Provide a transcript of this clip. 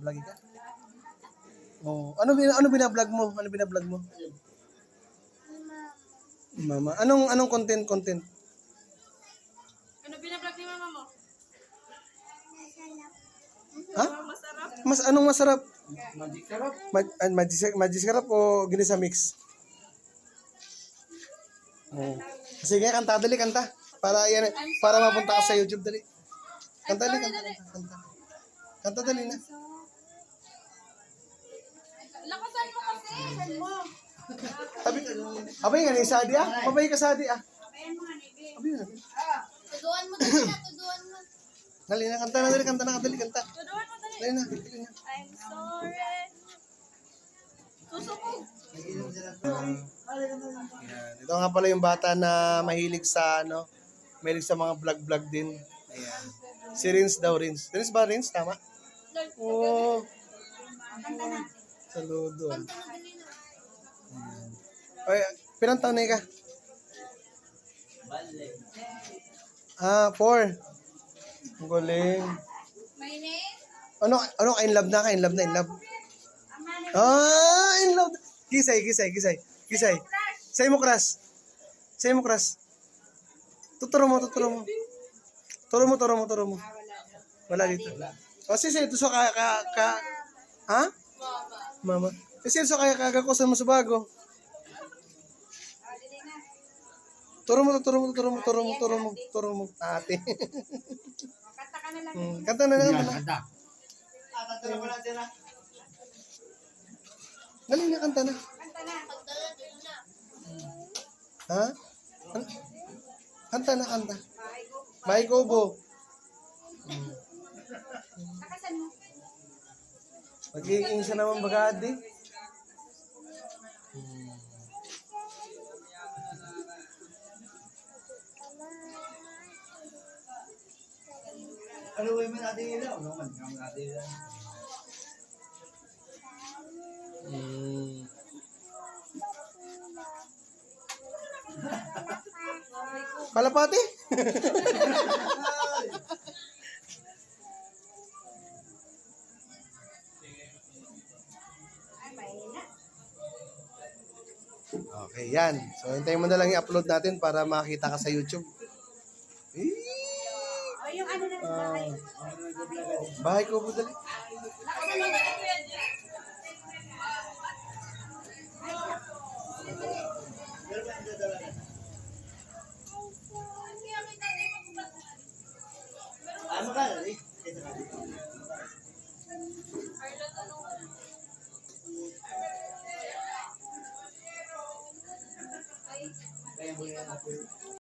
Naka-vlog ka? Oh, ano bin ano binablog mo? Ano binablog mo? Mama, anong anong content content? Ano binablog ni mama mo? Ha? Masarap. Mas anong masarap? Magic sarap. Mag, uh, magis, magis sarap o ginisa mix? Oh. Sige, kanta dali kanta. Para yan para mapunta ka sa YouTube dali. Kanta dali, kanta, kanta, kanta. Kanta dali na. Tabi, abay nga ni Sadi ah. Mabay ka Sadi ah. Abay nga. Tuduan mo dali na, tuduan mo. Dali na, kanta dali, kanta na, dali, kanta. Tuduan mo dali. Dali na, dali na. I'm sorry. Susubog. Ito nga pala yung bata na mahilig sa ano, mahilig sa mga vlog-vlog din. Ayan. Si Rins daw, Rins. Rins ba, Rins? Tama? Oo. Oh. Saludo. ah. Ayan. Ay, pinang taon na ka? Ah, four. Ang galing. My name? Ano, ano, in love na ka? In love na, in love. Ah, in love. Gisay, gisay, gisay. Gisay. Say mo, crush. Say mo, crush. Tuturo mo, tuturo mo. Turo mo, turo mo, turo mo. Wala dito. O, si Sir, so ka, ka, ka, ha? Mama. Si Sir, so kaya kaga ko sa masubago. Turo mo, turo mo, turo mo, turo mo, turo mo, turo mo, ate. Kanta ka na lang. Hmm, Kanta na lang. Yan, kanta. Dali na, kanta na. Kanta na. Kanta na, na. Ha? Kan- Kanta na, kanta. May gobo. Lakasan mo. Magiging siya naman bagadi. Ano ba yung natin ilaw? Ano man, ang natin ilaw. Mm. Kalapati? Okay, yan. So, hintayin mo na lang i-upload natin para makita ka sa YouTube. Yung ano na sa bahay. bahay ko po dali. Ano ka? Anong Kaya mo ako.